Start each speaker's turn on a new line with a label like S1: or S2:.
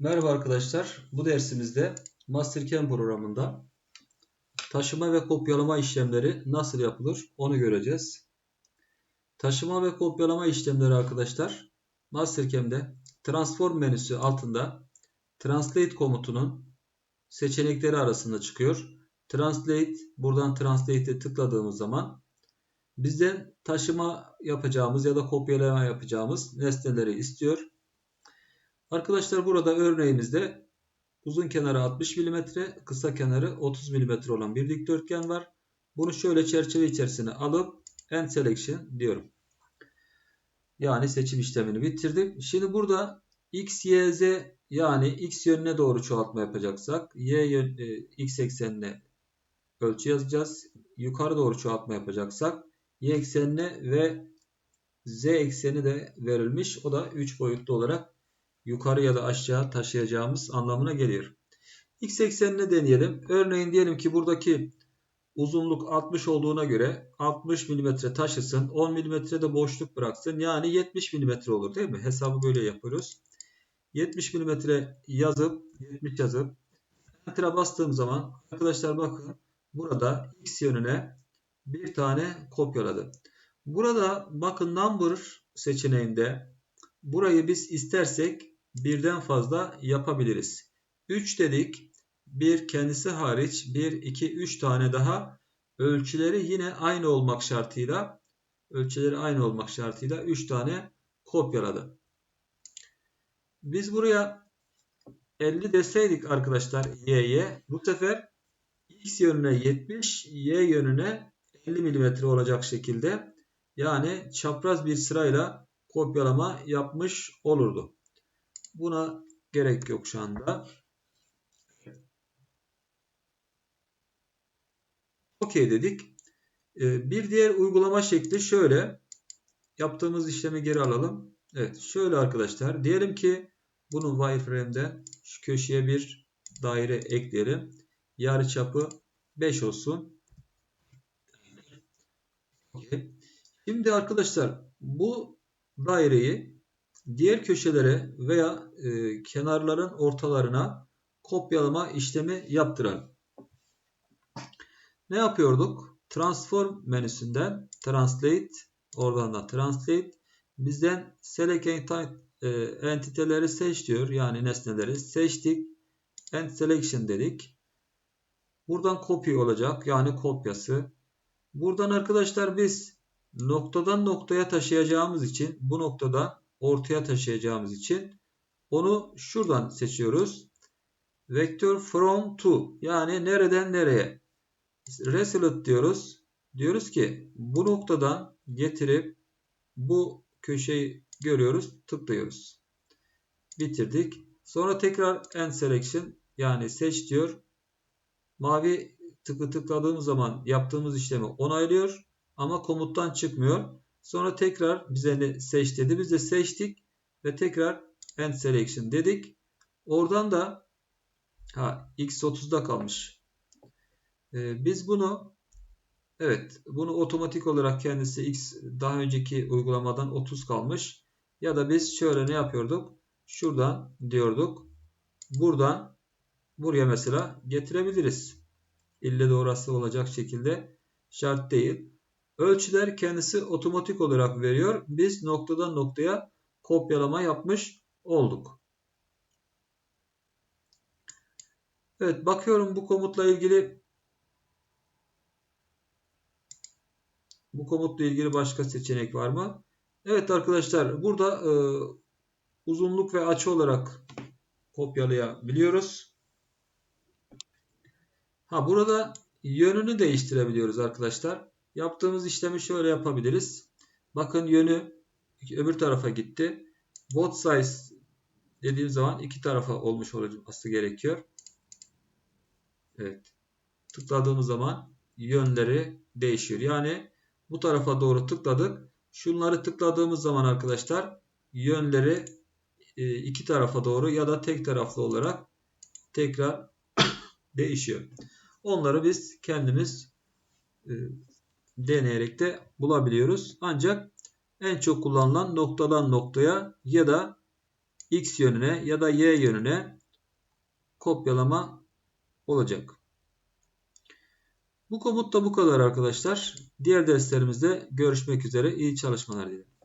S1: Merhaba arkadaşlar. Bu dersimizde Mastercam programında taşıma ve kopyalama işlemleri nasıl yapılır onu göreceğiz. Taşıma ve kopyalama işlemleri arkadaşlar Mastercam'de Transform menüsü altında Translate komutunun seçenekleri arasında çıkıyor. Translate buradan Translate'e tıkladığımız zaman bizden taşıma yapacağımız ya da kopyalama yapacağımız nesneleri istiyor. Arkadaşlar burada örneğimizde uzun kenarı 60 mm, kısa kenarı 30 mm olan bir dikdörtgen var. Bunu şöyle çerçeve içerisine alıp End Selection diyorum. Yani seçim işlemini bitirdik. Şimdi burada X, Y, Z yani X yönüne doğru çoğaltma yapacaksak Y yön, e, X eksenine ölçü yazacağız. Yukarı doğru çoğaltma yapacaksak Y eksenine ve Z ekseni de verilmiş. O da 3 boyutlu olarak yukarı ya da aşağı taşıyacağımız anlamına geliyor. X eksenine deneyelim. Örneğin diyelim ki buradaki uzunluk 60 olduğuna göre 60 mm taşısın. 10 mm de boşluk bıraksın. Yani 70 mm olur değil mi? Hesabı böyle yapıyoruz. 70 mm yazıp 70 yazıp Enter'a bastığım zaman arkadaşlar bakın burada X yönüne bir tane kopyaladı. Burada bakın number seçeneğinde burayı biz istersek birden fazla yapabiliriz. 3 dedik. 1 kendisi hariç 1, 2, 3 tane daha ölçüleri yine aynı olmak şartıyla ölçüleri aynı olmak şartıyla 3 tane kopyaladı. Biz buraya 50 deseydik arkadaşlar y'ye bu sefer x yönüne 70 y yönüne 50 mm olacak şekilde yani çapraz bir sırayla kopyalama yapmış olurdu. Buna gerek yok şu anda. OK dedik. Ee, bir diğer uygulama şekli şöyle. Yaptığımız işlemi geri alalım. Evet şöyle arkadaşlar. Diyelim ki bunun wireframe'de şu köşeye bir daire ekleyelim. Yarı çapı 5 olsun. Okay. Şimdi arkadaşlar bu daireyi diğer köşelere veya e, kenarların ortalarına kopyalama işlemi yaptıralım. Ne yapıyorduk? Transform menüsünden Translate oradan da Translate bizden Select e, entiteleri seç diyor. Yani nesneleri seçtik. End Selection dedik. Buradan copy olacak. Yani kopyası. Buradan arkadaşlar biz noktadan noktaya taşıyacağımız için bu noktada ortaya taşıyacağımız için onu şuradan seçiyoruz. Vektör from to yani nereden nereye? Resolute diyoruz. Diyoruz ki bu noktadan getirip bu köşeyi görüyoruz. Tıklıyoruz. Bitirdik. Sonra tekrar end selection yani seç diyor. Mavi tıkı tıkladığımız zaman yaptığımız işlemi onaylıyor. Ama komuttan çıkmıyor. Sonra tekrar bize seç dedi. Biz de seçtik ve tekrar end selection dedik. Oradan da ha x30'da kalmış. Ee, biz bunu evet bunu otomatik olarak kendisi x daha önceki uygulamadan 30 kalmış. Ya da biz şöyle ne yapıyorduk? Şuradan diyorduk. Buradan buraya mesela getirebiliriz. İlle de orası olacak şekilde şart değil. Ölçüler kendisi otomatik olarak veriyor. Biz noktadan noktaya kopyalama yapmış olduk. Evet bakıyorum bu komutla ilgili bu komutla ilgili başka seçenek var mı? Evet arkadaşlar burada e, uzunluk ve açı olarak kopyalayabiliyoruz. Ha burada yönünü değiştirebiliyoruz arkadaşlar. Yaptığımız işlemi şöyle yapabiliriz. Bakın yönü öbür tarafa gitti. Both sides dediğim zaman iki tarafa olmuş olması gerekiyor. Evet. Tıkladığımız zaman yönleri değişiyor. Yani bu tarafa doğru tıkladık. Şunları tıkladığımız zaman arkadaşlar yönleri e, iki tarafa doğru ya da tek taraflı olarak tekrar değişiyor. Onları biz kendimiz e, deneyerek de bulabiliyoruz. Ancak en çok kullanılan noktadan noktaya ya da x yönüne ya da y yönüne kopyalama olacak. Bu komut da bu kadar arkadaşlar. Diğer derslerimizde görüşmek üzere. İyi çalışmalar dilerim.